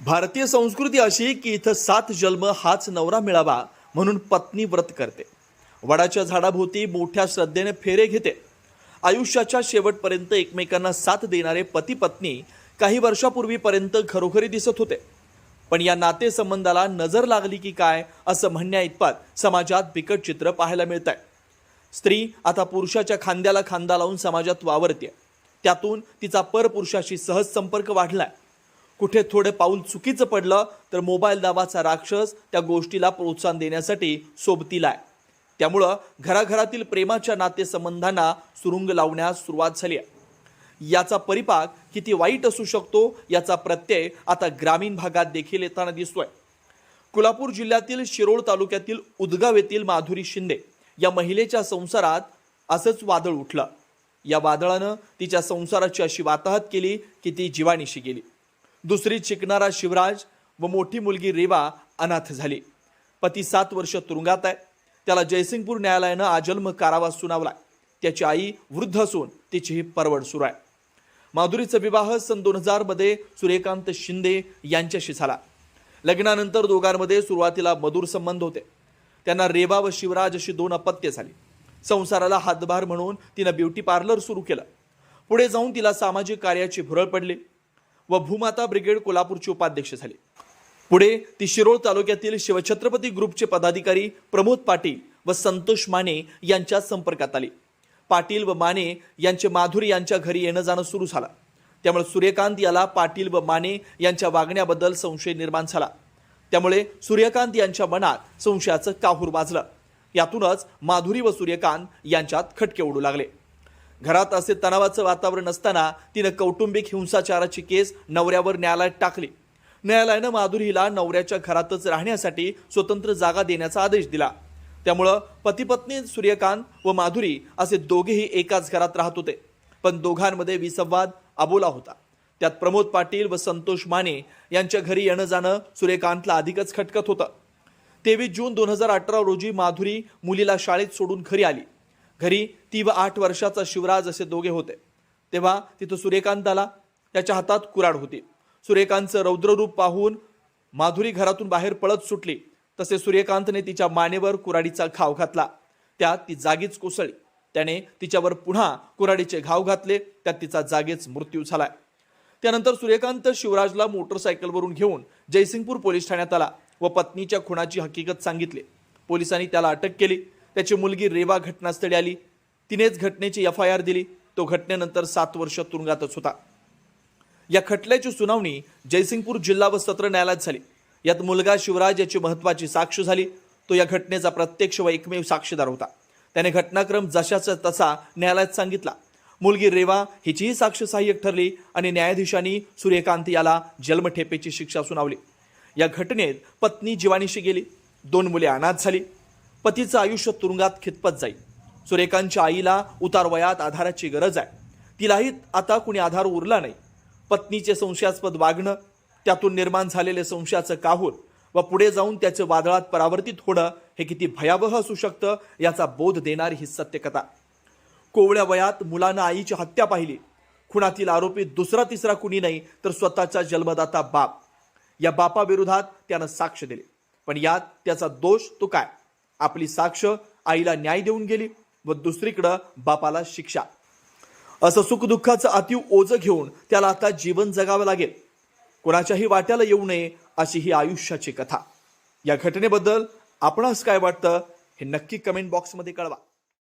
भारतीय संस्कृती अशी की इथं सात जन्म हाच नवरा मिळावा म्हणून पत्नी व्रत करते. वडाच्या झाडाभोवती मोठ्या श्रद्धेने फेरे घेते. आयुष्याच्या शेवटपर्यंत एकमेकांना साथ देणारे पती पत्नी काही वर्षापूर्वीपर्यंत घरोघरी दिसत होते. पण या नातेसंबंधाला नजर लागली की काय असं म्हणण्या इतपत समाजात बिकट चित्र पाहायला मिळत आहे स्त्री आता पुरुषाच्या खांद्याला खांदा लावून समाजात वावरते त्यातून तिचा परपुरुषाशी सहज संपर्क वाढलाय. कुठे थोडं पाऊल चुकीचं पडलं तर मोबाईल नावाचा राक्षस त्या गोष्टीला प्रोत्साहन देण्यासाठी सोबतीला आहे. त्यामुळं घराघरातील प्रेमाच्या नातेसंबंधांना सुरुंग लावण्यास सुरुवात झाली आहे. याचा परिपाक किती वाईट असू शकतो याचा प्रत्यय आता ग्रामीण भागात देखील येताना दिसतोय. कोल्हापूर जिल्ह्यातील शिरोळ तालुक्यातील उदगाव येथील माधुरी शिंदे या महिलेच्या संसारात असंच वादळ उठलं. या वादळानं तिच्या संसाराची अशी वाताहत केली की ती जीवानिशी गेली. दुसरी शिकणारा शिवराज व मोठी मुलगी रेवा अनाथ झाली. पती सात वर्ष तुरुंगात आहे. त्याला जयसिंगपूर न्यायालयानं आजन्म कारावास सुनावलाय. त्याची आई वृद्ध असून तिचीही परवड सुरू आहे. माधुरीचा विवाह सन दोन हजारमध्ये सूर्यकांत शिंदे यांच्याशी झाला. लग्नानंतर दोघांमध्ये सुरुवातीला मधुर संबंध होते. त्यांना रेवा व शिवराज अशी दोन अपत्य झाली. संसाराला हातभार म्हणून तिनं ब्युटी पार्लर सुरू केलं. पुढे जाऊन तिला सामाजिक कार्याची भुरळ पडली. व भूमाता ब्रिगेड कोल्हापूरची उपाध्यक्ष झाली. पुढे ती शिरोळ तालुक्यातील शिवछत्रपती ग्रुपचे पदाधिकारी प्रमोद पाटील व संतोष माने यांच्या संपर्कात आली. पाटील व माने यांचे माधुरी यांच्या घरी येणं जाणं सुरू झालं. त्यामुळे सूर्यकांत याला पाटील व माने यांच्या वागण्याबद्दल संशय निर्माण झाला. त्यामुळे सूर्यकांत यांच्या मनात संशयाचं काहूर वाजलं यातूनच माधुरी व सूर्यकांत यांच्यात खटके उडू लागले. घरात असे तणावाचं वातावरण असताना तिनं कौटुंबिक हिंसाचाराची केस नवऱ्यावर न्यायालयात टाकली. न्यायालयानं माधुरीला नवऱ्याच्या घरातच राहण्यासाठी स्वतंत्र जागा देण्याचा आदेश दिला. त्यामुळं पतीपत्नी सूर्यकांत व माधुरी असे दोघेही एकाच घरात राहत होते. पण दोघांमध्ये विसंवाद अबोला होता. त्यात प्रमोद पाटील व संतोष माने यांच्या घरी येणं जाणं सूर्यकांतला अधिकच खटकत होतं. तेवीस जून दोन हजार अठरा रोजी माधुरी मुलीला शाळेत सोडून घरी आली. घरी ती व आठ वर्षाचा शिवराज असे दोघे होते. तेव्हा तिथं सूर्यकांत आला. त्याच्या हातात कुराड होती. सूर्यकांतचं रौद्ररूप पाहून माधुरी घरातून बाहेर पळत सुटली. तसे सूर्यकांतने तिच्या मानेवर कुराडीचा घाव घातला. त्यात ती जागीच कोसळली. त्याने तिच्यावर पुन्हा कुराडीचे घाव घातले. त्यात तिचा जागीच मृत्यू झालाय. त्यानंतर सूर्यकांत शिवराजला मोटरसायकलवरून घेऊन जयसिंगपूर पोलीस ठाण्यात आला व पत्नीच्या खुणाची हकीकत सांगितली. पोलिसांनी त्याला अटक केली. त्याची मुलगी रेवा घटनास्थळी आली. तिनेच घटनेची एफ आय आर दिली. तो घटनेनंतर सात वर्ष तुरुंगातच होता. या खटल्याची सुनावणी जयसिंगपूर जिल्हा व सत्र न्यायालयात झाली. यात मुलगा शिवराज याची महत्वाची साक्ष झाली. तो या घटनेचा प्रत्यक्ष व एकमेव साक्षीदार होता. त्याने घटनाक्रम जशाचा तसा न्यायालयात सांगितला. मुलगी रेवा हिचीही साक्ष सहाय्यक ठरली आणि न्यायाधीशांनी सूर्यकांत याला जन्मठेपेची शिक्षा सुनावली. या घटनेत पत्नी जीवानीशी गेली. दोन मुले अनाथ झाली. पतीचं आयुष्य तुरुंगात खितपत जाईल. सुरेखांच्या आईला उतार वयात आधाराची गरज आहे. तिलाही आता कुणी आधार उरला नाही. पत्नीचे संशयास्पद वागणं त्यातून निर्माण झालेले संशयाचं काहूर व पुढे जाऊन त्याचं वादळात परावर्तित होणं हे किती भयावह असू शकतं याचा बोध देणारी ही सत्यकथा. कोवळ्या वयात मुलानं आईची हत्या पाहिली. खुणातील आरोपी दुसरा तिसरा कुणी नाही तर स्वतःचा जन्मदाता बाप. या बापाविरोधात त्यानं साक्ष दिली. पण यात त्याचा दोष तो काय? आपली साक्ष आईला न्याय देऊन गेली व दुसरीकडं बापाला शिक्षा. असं सुखदुःखाचं अतिव ओझं घेऊन त्याला आता जीवन जगावं लागेल. कोणाच्याही वाट्याला येऊ नये अशी ही आयुष्याची कथा. या घटनेबद्दल आपणास काय वाटतं हे नक्की कमेंट बॉक्समध्ये कळवा.